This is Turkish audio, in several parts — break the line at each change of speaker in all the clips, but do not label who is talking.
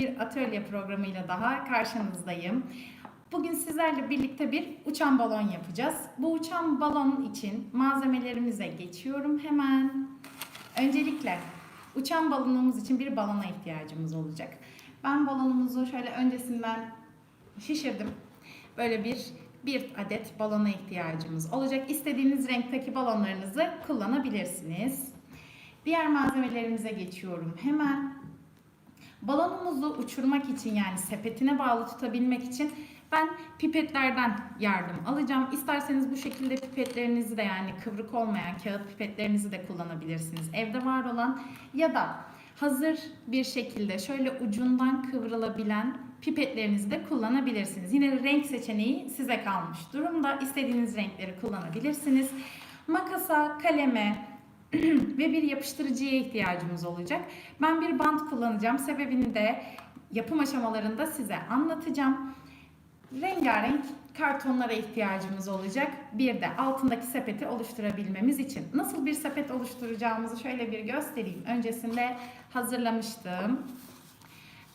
bir atölye programıyla daha karşınızdayım. Bugün sizlerle birlikte bir uçan balon yapacağız. Bu uçan balon için malzemelerimize geçiyorum hemen. Öncelikle uçan balonumuz için bir balona ihtiyacımız olacak. Ben balonumuzu şöyle öncesinden şişirdim. Böyle bir bir adet balona ihtiyacımız olacak. İstediğiniz renkteki balonlarınızı kullanabilirsiniz. Diğer malzemelerimize geçiyorum hemen. Balonumuzu uçurmak için yani sepetine bağlı tutabilmek için ben pipetlerden yardım alacağım. İsterseniz bu şekilde pipetlerinizi de yani kıvrık olmayan kağıt pipetlerinizi de kullanabilirsiniz. Evde var olan ya da hazır bir şekilde şöyle ucundan kıvrılabilen pipetlerinizi de kullanabilirsiniz. Yine renk seçeneği size kalmış durumda. İstediğiniz renkleri kullanabilirsiniz. Makasa, kaleme, ve bir yapıştırıcıya ihtiyacımız olacak. Ben bir bant kullanacağım. Sebebini de yapım aşamalarında size anlatacağım. Rengarenk kartonlara ihtiyacımız olacak. Bir de altındaki sepeti oluşturabilmemiz için. Nasıl bir sepet oluşturacağımızı şöyle bir göstereyim. Öncesinde hazırlamıştım.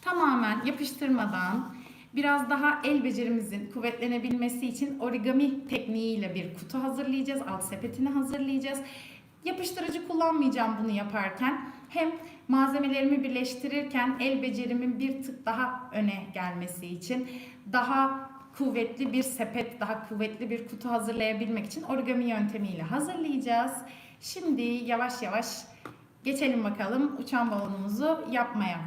Tamamen yapıştırmadan biraz daha el becerimizin kuvvetlenebilmesi için origami tekniğiyle bir kutu hazırlayacağız. Alt sepetini hazırlayacağız. Yapıştırıcı kullanmayacağım bunu yaparken. Hem malzemelerimi birleştirirken el becerimin bir tık daha öne gelmesi için daha kuvvetli bir sepet, daha kuvvetli bir kutu hazırlayabilmek için origami yöntemiyle hazırlayacağız. Şimdi yavaş yavaş geçelim bakalım uçan balonumuzu yapmaya.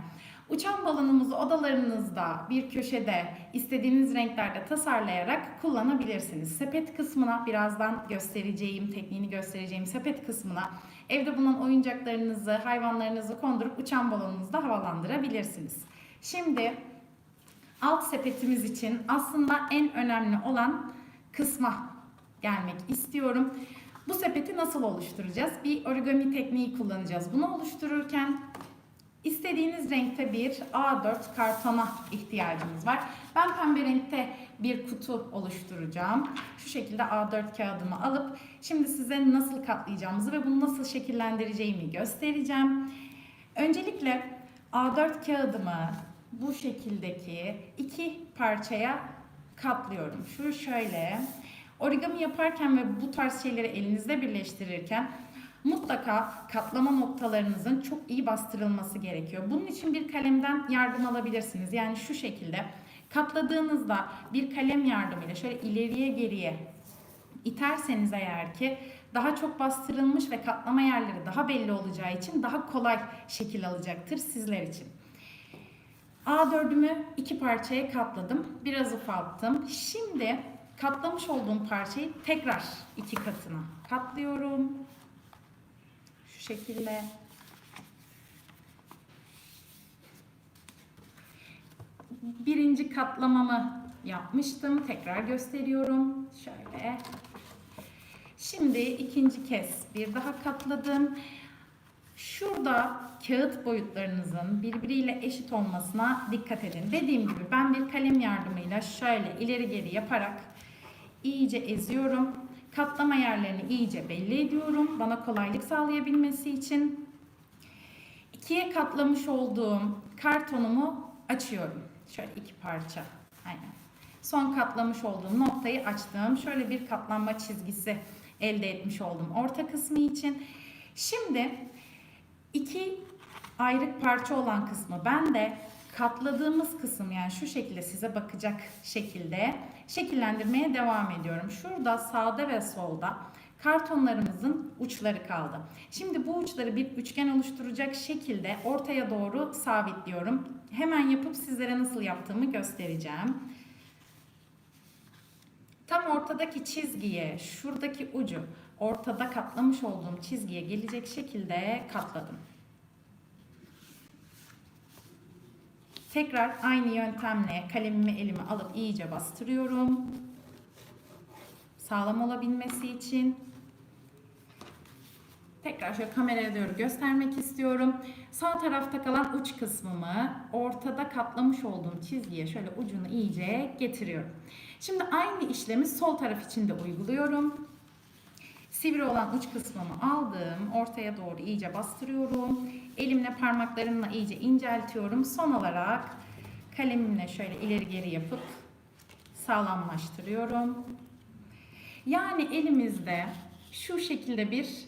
Uçan balonumuzu odalarınızda bir köşede istediğiniz renklerde tasarlayarak kullanabilirsiniz. Sepet kısmına birazdan göstereceğim, tekniğini göstereceğim sepet kısmına evde bulunan oyuncaklarınızı, hayvanlarınızı kondurup uçan balonunuzda havalandırabilirsiniz. Şimdi alt sepetimiz için aslında en önemli olan kısma gelmek istiyorum. Bu sepeti nasıl oluşturacağız? Bir origami tekniği kullanacağız. Bunu oluştururken İstediğiniz renkte bir A4 kartona ihtiyacımız var. Ben pembe renkte bir kutu oluşturacağım. Şu şekilde A4 kağıdımı alıp şimdi size nasıl katlayacağımızı ve bunu nasıl şekillendireceğimi göstereceğim. Öncelikle A4 kağıdımı bu şekildeki iki parçaya katlıyorum. Şu şöyle. Origami yaparken ve bu tarz şeyleri elinizde birleştirirken mutlaka katlama noktalarınızın çok iyi bastırılması gerekiyor. Bunun için bir kalemden yardım alabilirsiniz. Yani şu şekilde katladığınızda bir kalem yardımıyla şöyle ileriye geriye iterseniz eğer ki daha çok bastırılmış ve katlama yerleri daha belli olacağı için daha kolay şekil alacaktır sizler için. A4'ümü iki parçaya katladım. Biraz ufalttım. Şimdi katlamış olduğum parçayı tekrar iki katına katlıyorum. Şu şekilde. Birinci katlamamı yapmıştım. Tekrar gösteriyorum. Şöyle. Şimdi ikinci kez bir daha katladım. Şurada kağıt boyutlarınızın birbiriyle eşit olmasına dikkat edin. Dediğim gibi ben bir kalem yardımıyla şöyle ileri geri yaparak iyice eziyorum. Katlama yerlerini iyice belli ediyorum. Bana kolaylık sağlayabilmesi için. ikiye katlamış olduğum kartonumu açıyorum. Şöyle iki parça. Aynen. Son katlamış olduğum noktayı açtım. Şöyle bir katlanma çizgisi elde etmiş oldum orta kısmı için. Şimdi iki ayrık parça olan kısmı ben de katladığımız kısım yani şu şekilde size bakacak şekilde şekillendirmeye devam ediyorum. Şurada sağda ve solda kartonlarımızın uçları kaldı. Şimdi bu uçları bir üçgen oluşturacak şekilde ortaya doğru sabitliyorum. Hemen yapıp sizlere nasıl yaptığımı göstereceğim. Tam ortadaki çizgiye, şuradaki ucu ortada katlamış olduğum çizgiye gelecek şekilde katladım. Tekrar aynı yöntemle kalemimi elime alıp iyice bastırıyorum. Sağlam olabilmesi için. Tekrar şöyle kameraya doğru göstermek istiyorum. Sağ tarafta kalan uç kısmımı ortada katlamış olduğum çizgiye şöyle ucunu iyice getiriyorum. Şimdi aynı işlemi sol taraf için de uyguluyorum. Sivri olan uç kısmımı aldım. Ortaya doğru iyice bastırıyorum. Elimle parmaklarımla iyice inceltiyorum. Son olarak Kalemimle şöyle ileri geri yapıp sağlamlaştırıyorum. Yani elimizde şu şekilde bir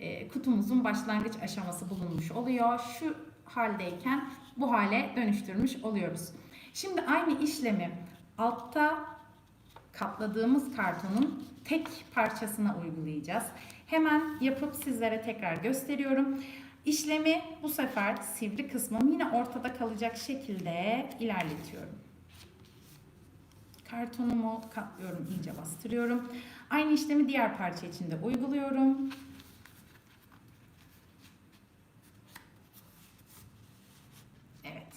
e, kutumuzun başlangıç aşaması bulunmuş oluyor. Şu haldeyken bu hale dönüştürmüş oluyoruz. Şimdi aynı işlemi altta katladığımız kartonun tek parçasına uygulayacağız. Hemen yapıp sizlere tekrar gösteriyorum. İşlemi bu sefer sivri kısmım yine ortada kalacak şekilde ilerletiyorum. Kartonumu katlıyorum, iyice bastırıyorum. Aynı işlemi diğer parça için de uyguluyorum. Evet.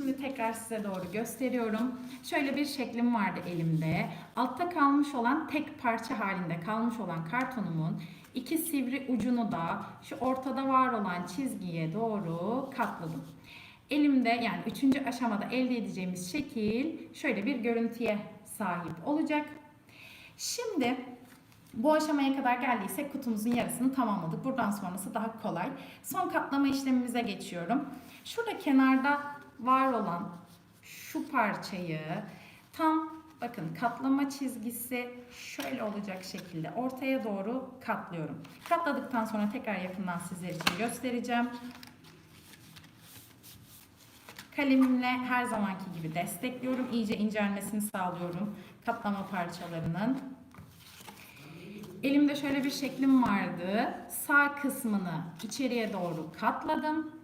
Şimdi tekrar size doğru gösteriyorum. Şöyle bir şeklim vardı elimde. Altta kalmış olan tek parça halinde kalmış olan kartonumun iki sivri ucunu da şu ortada var olan çizgiye doğru katladım. Elimde yani üçüncü aşamada elde edeceğimiz şekil şöyle bir görüntüye sahip olacak. Şimdi bu aşamaya kadar geldiysek kutumuzun yarısını tamamladık. Buradan sonrası daha kolay. Son katlama işlemimize geçiyorum. Şurada kenarda var olan şu parçayı tam bakın katlama çizgisi şöyle olacak şekilde ortaya doğru katlıyorum. Katladıktan sonra tekrar yakından sizler için göstereceğim. Kalemimle her zamanki gibi destekliyorum. İyice incelmesini sağlıyorum katlama parçalarının. Elimde şöyle bir şeklim vardı. Sağ kısmını içeriye doğru katladım.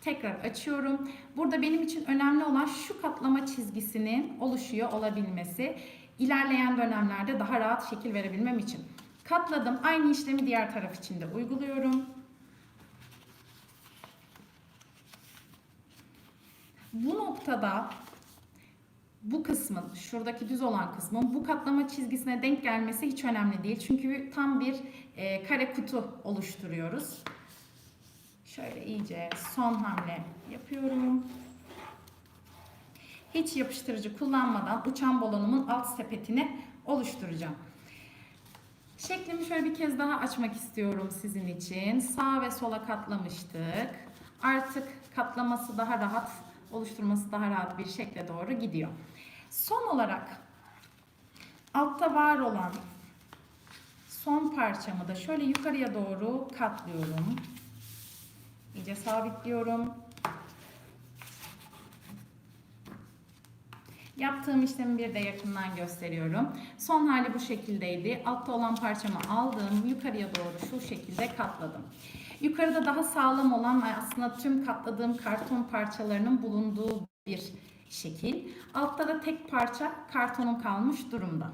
Tekrar açıyorum. Burada benim için önemli olan şu katlama çizgisinin oluşuyor olabilmesi. İlerleyen dönemlerde daha rahat şekil verebilmem için. Katladım. Aynı işlemi diğer taraf için de uyguluyorum. Bu noktada bu kısmın, şuradaki düz olan kısmın bu katlama çizgisine denk gelmesi hiç önemli değil. Çünkü tam bir e, kare kutu oluşturuyoruz. Şöyle iyice son hamle yapıyorum. Hiç yapıştırıcı kullanmadan uçan balonumun alt sepetini oluşturacağım. Şeklimi şöyle bir kez daha açmak istiyorum sizin için. Sağ ve sola katlamıştık. Artık katlaması daha rahat, oluşturması daha rahat bir şekle doğru gidiyor. Son olarak altta var olan son parçamı da şöyle yukarıya doğru katlıyorum. İyice sabitliyorum. Yaptığım işlemi bir de yakından gösteriyorum. Son hali bu şekildeydi. Altta olan parçamı aldım. Yukarıya doğru şu şekilde katladım. Yukarıda daha sağlam olan aslında tüm katladığım karton parçalarının bulunduğu bir şekil. Altta da tek parça kartonun kalmış durumda.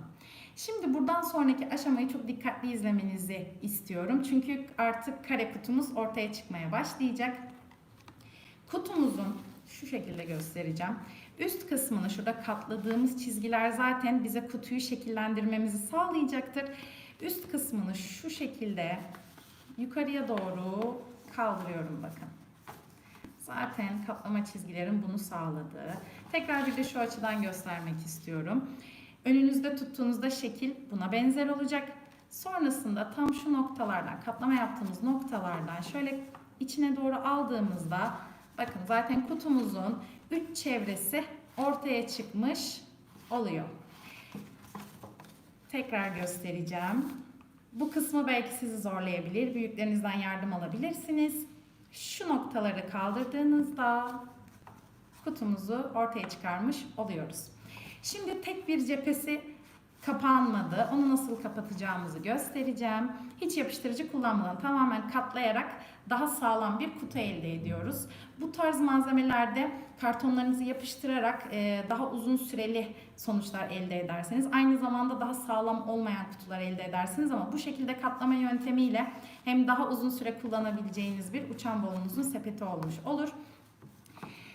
Şimdi buradan sonraki aşamayı çok dikkatli izlemenizi istiyorum. Çünkü artık kare kutumuz ortaya çıkmaya başlayacak. Kutumuzun şu şekilde göstereceğim. Üst kısmını şurada katladığımız çizgiler zaten bize kutuyu şekillendirmemizi sağlayacaktır. Üst kısmını şu şekilde yukarıya doğru kaldırıyorum bakın. Zaten katlama çizgilerim bunu sağladı. Tekrar bir de şu açıdan göstermek istiyorum. Önünüzde tuttuğunuzda şekil buna benzer olacak. Sonrasında tam şu noktalardan, katlama yaptığımız noktalardan şöyle içine doğru aldığımızda bakın zaten kutumuzun üç çevresi ortaya çıkmış oluyor. Tekrar göstereceğim. Bu kısmı belki sizi zorlayabilir. Büyüklerinizden yardım alabilirsiniz. Şu noktaları kaldırdığınızda kutumuzu ortaya çıkarmış oluyoruz. Şimdi tek bir cephesi kapanmadı. Onu nasıl kapatacağımızı göstereceğim. Hiç yapıştırıcı kullanmadan tamamen katlayarak daha sağlam bir kutu elde ediyoruz. Bu tarz malzemelerde kartonlarınızı yapıştırarak e, daha uzun süreli sonuçlar elde ederseniz aynı zamanda daha sağlam olmayan kutular elde edersiniz ama bu şekilde katlama yöntemiyle hem daha uzun süre kullanabileceğiniz bir uçan balonunuzun sepeti olmuş olur.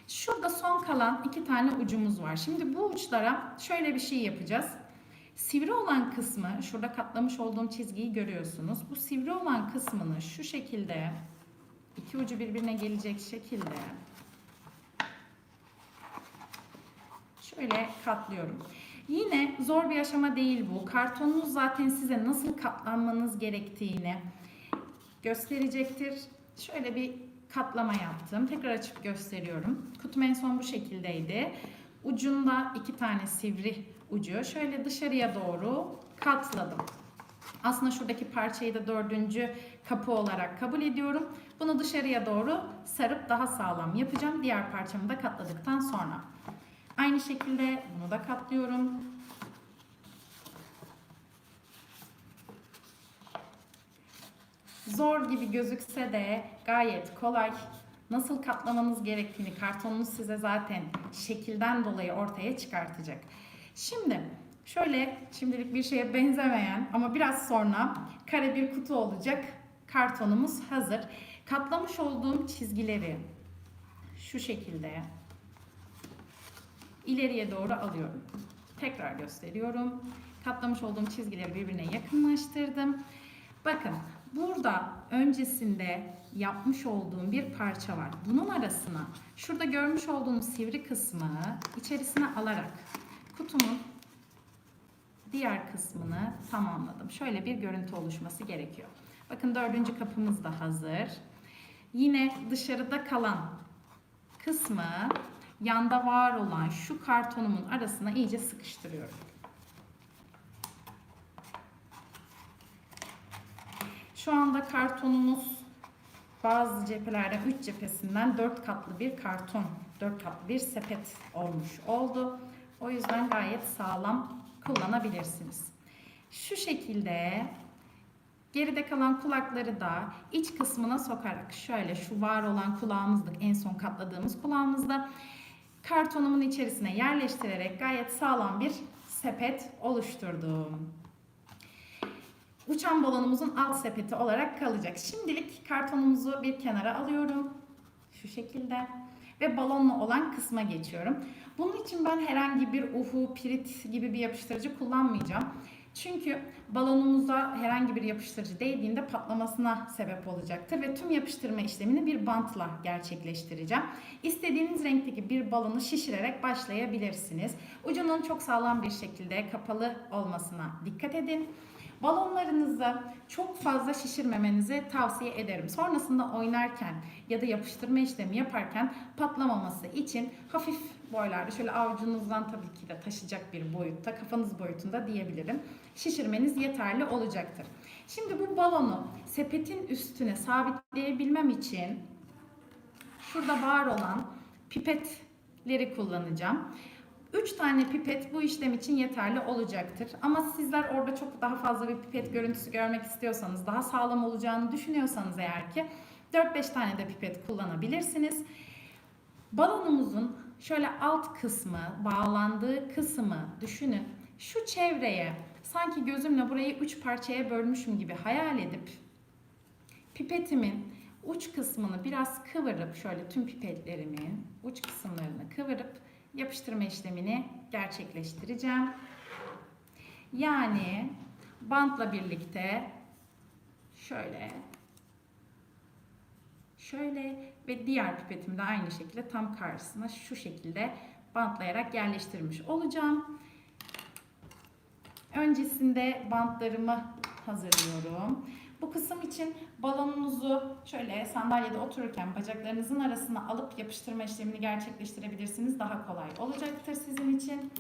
Şurada son kalan iki tane ucumuz var. Şimdi bu uçlara şöyle bir şey yapacağız. Sivri olan kısmı, şurada katlamış olduğum çizgiyi görüyorsunuz. Bu sivri olan kısmını şu şekilde iki ucu birbirine gelecek şekilde şöyle katlıyorum. Yine zor bir aşama değil bu. Kartonunuz zaten size nasıl katlanmanız gerektiğini gösterecektir. Şöyle bir katlama yaptım. Tekrar açıp gösteriyorum. Kutum en son bu şekildeydi. Ucunda iki tane sivri ucu. Şöyle dışarıya doğru katladım. Aslında şuradaki parçayı da dördüncü kapı olarak kabul ediyorum. Bunu dışarıya doğru sarıp daha sağlam yapacağım. Diğer parçamı da katladıktan sonra. Aynı şekilde bunu da katlıyorum. Zor gibi gözükse de gayet kolay. Nasıl katlamanız gerektiğini kartonunuz size zaten şekilden dolayı ortaya çıkartacak. Şimdi şöyle şimdilik bir şeye benzemeyen ama biraz sonra kare bir kutu olacak kartonumuz hazır. Katlamış olduğum çizgileri şu şekilde ileriye doğru alıyorum. Tekrar gösteriyorum. Katlamış olduğum çizgileri birbirine yakınlaştırdım. Bakın burada öncesinde yapmış olduğum bir parça var. Bunun arasına şurada görmüş olduğunuz sivri kısmı içerisine alarak kutumun diğer kısmını tamamladım. Şöyle bir görüntü oluşması gerekiyor. Bakın dördüncü kapımız da hazır. Yine dışarıda kalan kısmı yanda var olan şu kartonumun arasına iyice sıkıştırıyorum. Şu anda kartonumuz bazı cephelerden 3 cephesinden 4 katlı bir karton, 4 katlı bir sepet olmuş oldu. O yüzden gayet sağlam kullanabilirsiniz. Şu şekilde geride kalan kulakları da iç kısmına sokarak şöyle şu var olan kulağımızdık en son katladığımız kulağımızda kartonumun içerisine yerleştirerek gayet sağlam bir sepet oluşturdum. Uçan balonumuzun alt sepeti olarak kalacak. Şimdilik kartonumuzu bir kenara alıyorum. Şu şekilde. Ve balonlu olan kısma geçiyorum. Bunun için ben herhangi bir uhu, pirit gibi bir yapıştırıcı kullanmayacağım. Çünkü balonumuza herhangi bir yapıştırıcı değdiğinde patlamasına sebep olacaktır ve tüm yapıştırma işlemini bir bantla gerçekleştireceğim. İstediğiniz renkteki bir balonu şişirerek başlayabilirsiniz. Ucunun çok sağlam bir şekilde kapalı olmasına dikkat edin. Balonlarınızı çok fazla şişirmemenizi tavsiye ederim. Sonrasında oynarken ya da yapıştırma işlemi yaparken patlamaması için hafif boylarda şöyle avucunuzdan tabii ki de taşıyacak bir boyutta, kafanız boyutunda diyebilirim. Şişirmeniz yeterli olacaktır. Şimdi bu balonu sepetin üstüne sabitleyebilmem için şurada var olan pipetleri kullanacağım. 3 tane pipet bu işlem için yeterli olacaktır. Ama sizler orada çok daha fazla bir pipet görüntüsü görmek istiyorsanız, daha sağlam olacağını düşünüyorsanız eğer ki 4-5 tane de pipet kullanabilirsiniz. Balonumuzun şöyle alt kısmı, bağlandığı kısmı düşünün. Şu çevreye sanki gözümle burayı 3 parçaya bölmüşüm gibi hayal edip pipetimin uç kısmını biraz kıvırıp şöyle tüm pipetlerimin uç kısımlarını kıvırıp yapıştırma işlemini gerçekleştireceğim. Yani bantla birlikte şöyle şöyle ve diğer pipetimi de aynı şekilde tam karşısına şu şekilde bantlayarak yerleştirmiş olacağım. Öncesinde bantlarımı hazırlıyorum. Bu kısım için balonunuzu şöyle sandalyede otururken bacaklarınızın arasına alıp yapıştırma işlemini gerçekleştirebilirsiniz. Daha kolay olacaktır sizin için.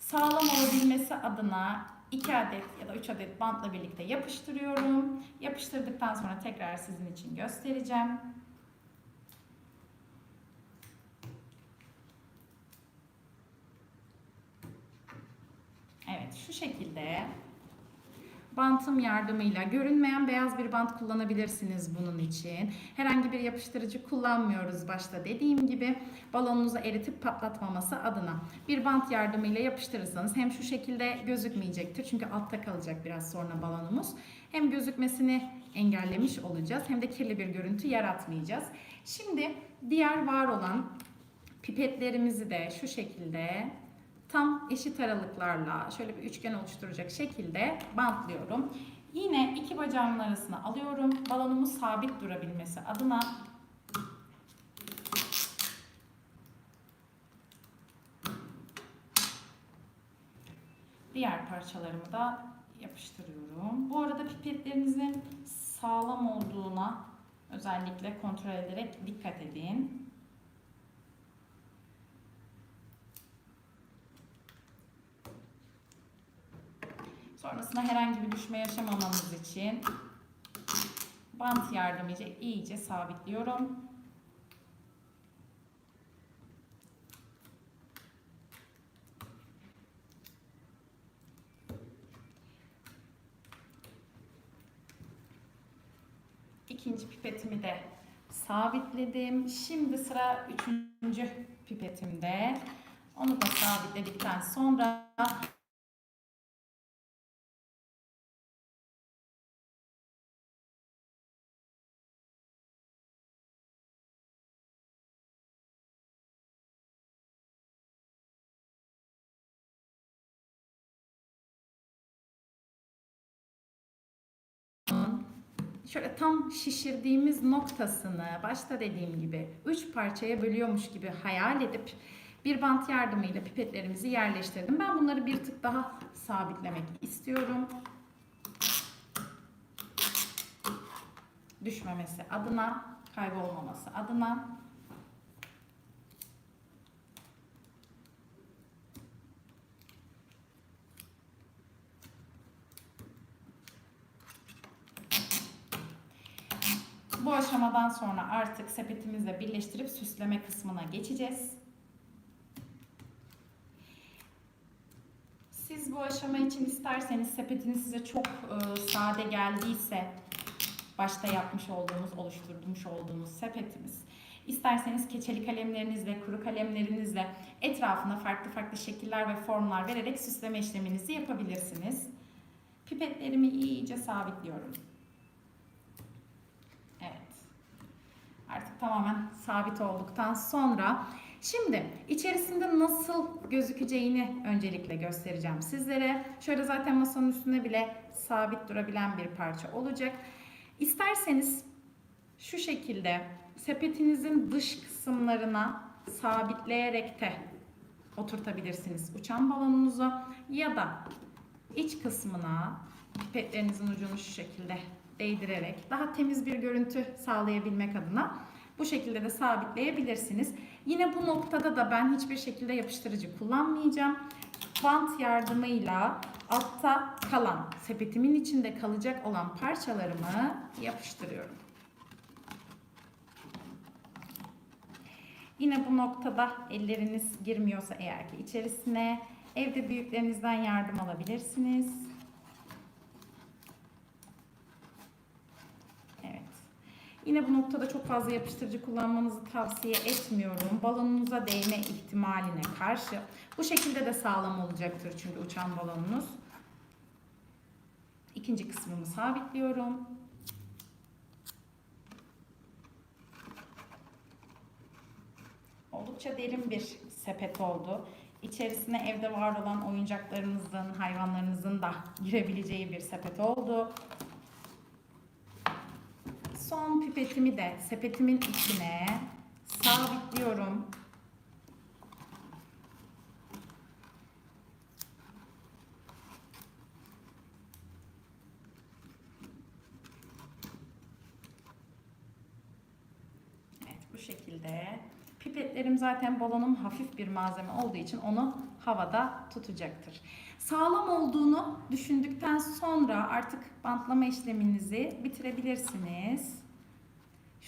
Sağlam olabilmesi adına 2 adet ya da 3 adet bantla birlikte yapıştırıyorum. Yapıştırdıktan sonra tekrar sizin için göstereceğim. Evet şu şekilde bantım yardımıyla görünmeyen beyaz bir bant kullanabilirsiniz bunun için. Herhangi bir yapıştırıcı kullanmıyoruz başta dediğim gibi balonunuzu eritip patlatmaması adına. Bir bant yardımıyla yapıştırırsanız hem şu şekilde gözükmeyecektir çünkü altta kalacak biraz sonra balonumuz. Hem gözükmesini engellemiş olacağız hem de kirli bir görüntü yaratmayacağız. Şimdi diğer var olan pipetlerimizi de şu şekilde tam eşit aralıklarla şöyle bir üçgen oluşturacak şekilde bantlıyorum. Yine iki bacağımın arasına alıyorum. Balonumun sabit durabilmesi adına diğer parçalarımı da yapıştırıyorum. Bu arada pipetlerinizin sağlam olduğuna Özellikle kontrol ederek dikkat edin. Sonrasında herhangi bir düşme yaşamamamız için bant yardımıyla iyice sabitliyorum. İkinci pipetimi de sabitledim. Şimdi sıra üçüncü pipetimde. Onu da sabitledikten sonra şöyle tam şişirdiğimiz noktasını başta dediğim gibi üç parçaya bölüyormuş gibi hayal edip bir bant yardımıyla pipetlerimizi yerleştirdim. Ben bunları bir tık daha sabitlemek istiyorum. Düşmemesi adına, kaybolmaması adına. Bu aşamadan sonra artık sepetimizle birleştirip süsleme kısmına geçeceğiz. Siz bu aşama için isterseniz sepetiniz size çok e, sade geldiyse başta yapmış olduğumuz, oluşturmuş olduğumuz sepetimiz. İsterseniz keçeli kalemlerinizle, kuru kalemlerinizle etrafına farklı farklı şekiller ve formlar vererek süsleme işleminizi yapabilirsiniz. Pipetlerimi iyice sabitliyorum. Evet. Artık tamamen sabit olduktan sonra şimdi içerisinde nasıl gözükeceğini öncelikle göstereceğim sizlere. Şöyle zaten masanın üstüne bile sabit durabilen bir parça olacak. İsterseniz şu şekilde sepetinizin dış kısımlarına sabitleyerek de oturtabilirsiniz uçan balonunuzu ya da iç kısmına pipetlerinizin ucunu şu şekilde değdirerek daha temiz bir görüntü sağlayabilmek adına bu şekilde de sabitleyebilirsiniz. Yine bu noktada da ben hiçbir şekilde yapıştırıcı kullanmayacağım. Bant yardımıyla altta kalan, sepetimin içinde kalacak olan parçalarımı yapıştırıyorum. Yine bu noktada elleriniz girmiyorsa eğer ki içerisine evde büyüklerinizden yardım alabilirsiniz. Evet. Yine bu noktada çok fazla yapıştırıcı kullanmanızı tavsiye etmiyorum. Balonunuza değme ihtimaline karşı. Bu şekilde de sağlam olacaktır çünkü uçan balonunuz. İkinci kısmımı sabitliyorum. Oldukça derin bir sepet oldu. İçerisine evde var olan oyuncaklarınızın, hayvanlarınızın da girebileceği bir sepet oldu. Son pipetimi de sepetimin içine sabitliyorum. Evet bu şekilde. Pipetlerim zaten balonum hafif bir malzeme olduğu için onu havada tutacaktır. Sağlam olduğunu düşündükten sonra artık bantlama işleminizi bitirebilirsiniz.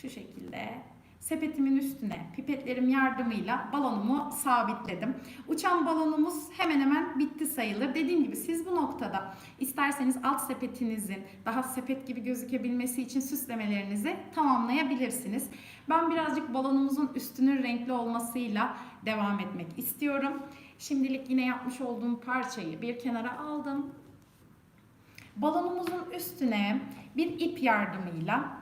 Şu şekilde sepetimin üstüne pipetlerim yardımıyla balonumu sabitledim. Uçan balonumuz hemen hemen bitti sayılır. Dediğim gibi siz bu noktada isterseniz alt sepetinizin daha sepet gibi gözükebilmesi için süslemelerinizi tamamlayabilirsiniz. Ben birazcık balonumuzun üstünün renkli olmasıyla devam etmek istiyorum. Şimdilik yine yapmış olduğum parçayı bir kenara aldım. Balonumuzun üstüne bir ip yardımıyla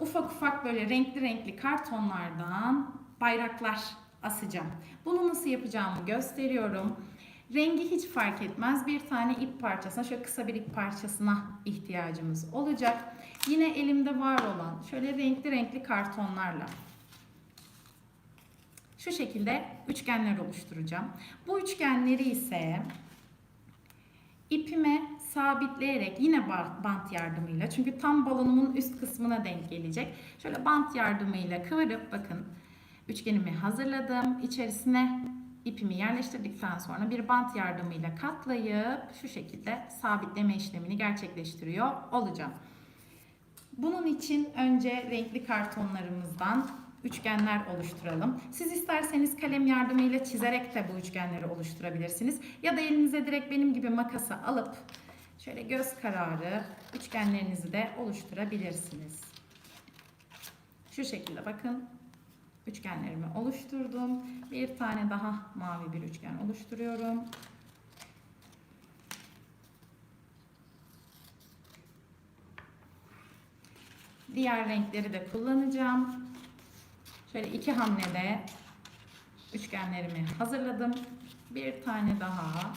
ufak ufak böyle renkli renkli kartonlardan bayraklar asacağım. Bunu nasıl yapacağımı gösteriyorum. Rengi hiç fark etmez. Bir tane ip parçasına, şöyle kısa bir ip parçasına ihtiyacımız olacak. Yine elimde var olan şöyle renkli renkli kartonlarla şu şekilde üçgenler oluşturacağım. Bu üçgenleri ise ipime sabitleyerek yine ba- bant yardımıyla çünkü tam balonumun üst kısmına denk gelecek. Şöyle bant yardımıyla kıvırıp bakın üçgenimi hazırladım. İçerisine ipimi yerleştirdikten sonra bir bant yardımıyla katlayıp şu şekilde sabitleme işlemini gerçekleştiriyor olacağım. Bunun için önce renkli kartonlarımızdan üçgenler oluşturalım. Siz isterseniz kalem yardımıyla çizerek de bu üçgenleri oluşturabilirsiniz. Ya da elinize direkt benim gibi makası alıp şöyle göz kararı üçgenlerinizi de oluşturabilirsiniz. Şu şekilde bakın üçgenlerimi oluşturdum. Bir tane daha mavi bir üçgen oluşturuyorum. Diğer renkleri de kullanacağım. Şöyle iki hamlede üçgenlerimi hazırladım. Bir tane daha.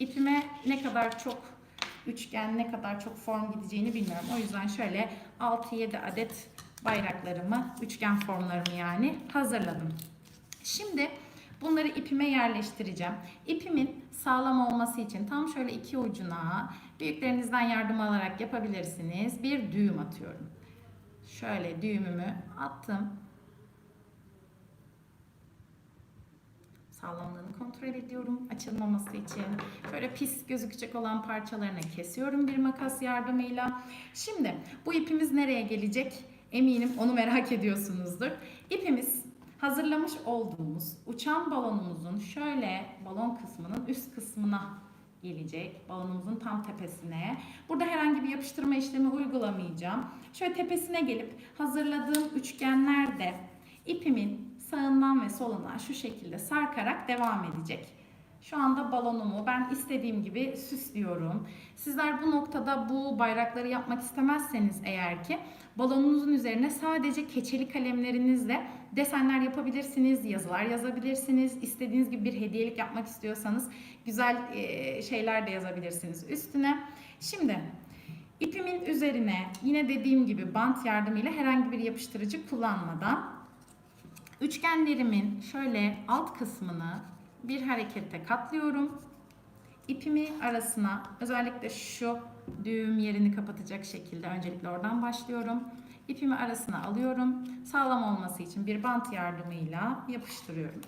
İpime ne kadar çok üçgen, ne kadar çok form gideceğini bilmiyorum. O yüzden şöyle 6-7 adet bayraklarımı, üçgen formlarımı yani hazırladım. Şimdi bunları ipime yerleştireceğim. İpimin sağlam olması için tam şöyle iki ucuna büyüklerinizden yardım alarak yapabilirsiniz. Bir düğüm atıyorum. Şöyle düğümümü attım. Sağlamlığını kontrol ediyorum açılmaması için. Böyle pis gözükecek olan parçalarını kesiyorum bir makas yardımıyla. Şimdi bu ipimiz nereye gelecek? Eminim onu merak ediyorsunuzdur. İpimiz hazırlamış olduğumuz uçan balonumuzun şöyle balon kısmının üst kısmına gelecek. Balonumuzun tam tepesine. Burada herhangi bir yapıştırma işlemi uygulamayacağım. Şöyle tepesine gelip hazırladığım üçgenlerde ipimin sağından ve solundan şu şekilde sarkarak devam edecek. Şu anda balonumu ben istediğim gibi süslüyorum. Sizler bu noktada bu bayrakları yapmak istemezseniz eğer ki balonunuzun üzerine sadece keçeli kalemlerinizle desenler yapabilirsiniz, yazılar yazabilirsiniz. İstediğiniz gibi bir hediyelik yapmak istiyorsanız güzel e, şeyler de yazabilirsiniz üstüne. Şimdi ipimin üzerine yine dediğim gibi bant yardımıyla herhangi bir yapıştırıcı kullanmadan üçgenlerimin şöyle alt kısmını bir harekette katlıyorum. İpimi arasına özellikle şu düğüm yerini kapatacak şekilde öncelikle oradan başlıyorum. İpimi arasına alıyorum. Sağlam olması için bir bant yardımıyla yapıştırıyorum.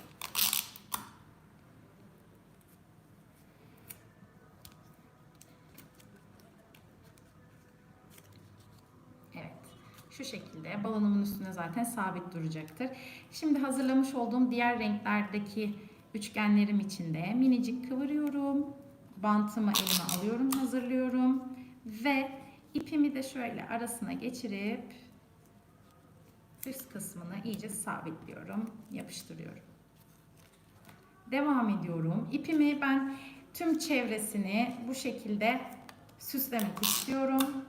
Evet. Şu şekilde balonumun üstüne zaten sabit duracaktır. Şimdi hazırlamış olduğum diğer renklerdeki üçgenlerim için de minicik kıvırıyorum. Bantımı elime alıyorum, hazırlıyorum. Ve ipimi de şöyle arasına geçirip üst kısmını iyice sabitliyorum, yapıştırıyorum. Devam ediyorum. İpimi ben tüm çevresini bu şekilde süslemek istiyorum.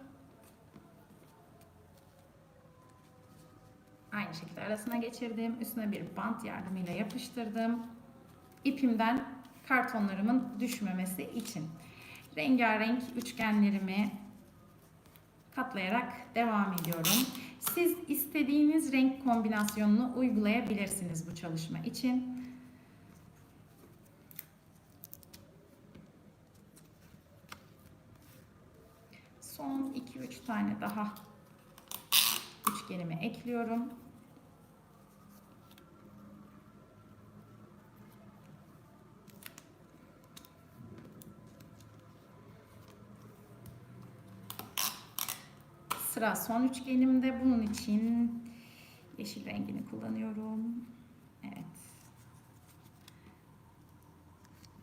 Aynı şekilde arasına geçirdim. Üstüne bir bant yardımıyla yapıştırdım. İpimden kartonlarımın düşmemesi için. Rengarenk üçgenlerimi katlayarak devam ediyorum. Siz istediğiniz renk kombinasyonunu uygulayabilirsiniz bu çalışma için. Son 2-3 tane daha üçgenimi ekliyorum. Sıra son üçgenimde. Bunun için yeşil rengini kullanıyorum. Evet.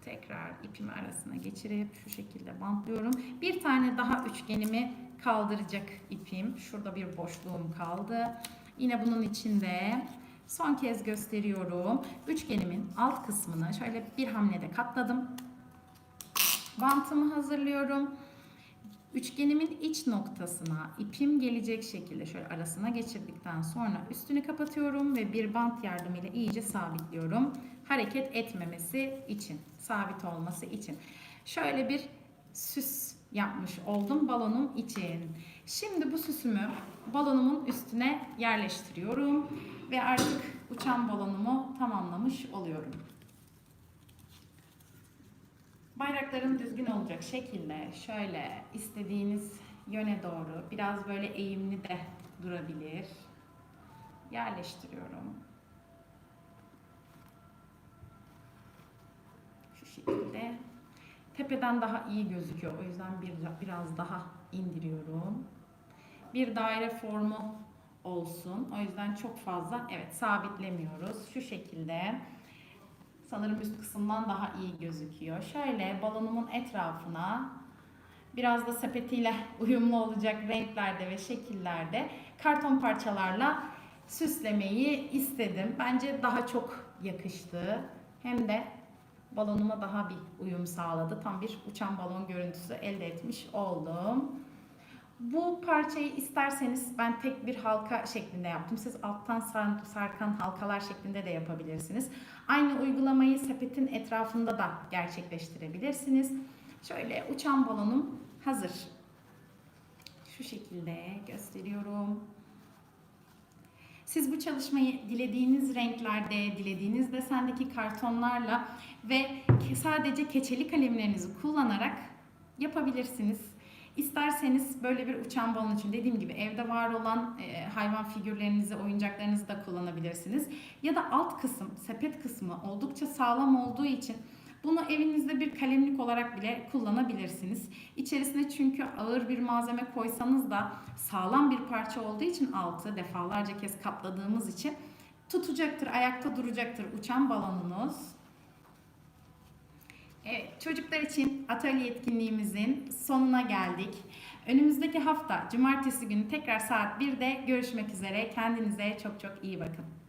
Tekrar ipimi arasına geçirip şu şekilde bantlıyorum. Bir tane daha üçgenimi kaldıracak ipim. Şurada bir boşluğum kaldı. Yine bunun içinde son kez gösteriyorum. Üçgenimin alt kısmını şöyle bir hamlede katladım. Bantımı hazırlıyorum. Üçgenimin iç noktasına ipim gelecek şekilde şöyle arasına geçirdikten sonra üstünü kapatıyorum ve bir bant yardımıyla iyice sabitliyorum. Hareket etmemesi için, sabit olması için. Şöyle bir süs yapmış oldum balonum için. Şimdi bu süsümü balonumun üstüne yerleştiriyorum ve artık uçan balonumu tamamlamış oluyorum. Bayrakların düzgün olacak şekilde şöyle istediğiniz yöne doğru biraz böyle eğimli de durabilir. Yerleştiriyorum. Şu şekilde. Tepeden daha iyi gözüküyor. O yüzden bir, biraz daha indiriyorum. Bir daire formu olsun. O yüzden çok fazla evet sabitlemiyoruz. Şu şekilde. Sanırım üst kısımdan daha iyi gözüküyor. Şöyle balonumun etrafına biraz da sepetiyle uyumlu olacak renklerde ve şekillerde karton parçalarla süslemeyi istedim. Bence daha çok yakıştı. Hem de balonuma daha bir uyum sağladı. Tam bir uçan balon görüntüsü elde etmiş oldum. Bu parçayı isterseniz ben tek bir halka şeklinde yaptım. Siz alttan sar- sarkan halkalar şeklinde de yapabilirsiniz. Aynı uygulamayı sepetin etrafında da gerçekleştirebilirsiniz. Şöyle uçan balonum hazır. Şu şekilde gösteriyorum. Siz bu çalışmayı dilediğiniz renklerde, dilediğiniz desendeki kartonlarla ve sadece keçeli kalemlerinizi kullanarak yapabilirsiniz. İsterseniz böyle bir uçan balon için dediğim gibi evde var olan e, hayvan figürlerinizi, oyuncaklarınızı da kullanabilirsiniz. Ya da alt kısım, sepet kısmı oldukça sağlam olduğu için bunu evinizde bir kalemlik olarak bile kullanabilirsiniz. İçerisine çünkü ağır bir malzeme koysanız da sağlam bir parça olduğu için altı defalarca kez kapladığımız için tutacaktır, ayakta duracaktır uçan balonunuz. Evet, çocuklar için atölye etkinliğimizin sonuna geldik. Önümüzdeki hafta cumartesi günü tekrar saat 1'de görüşmek üzere. Kendinize çok çok iyi bakın.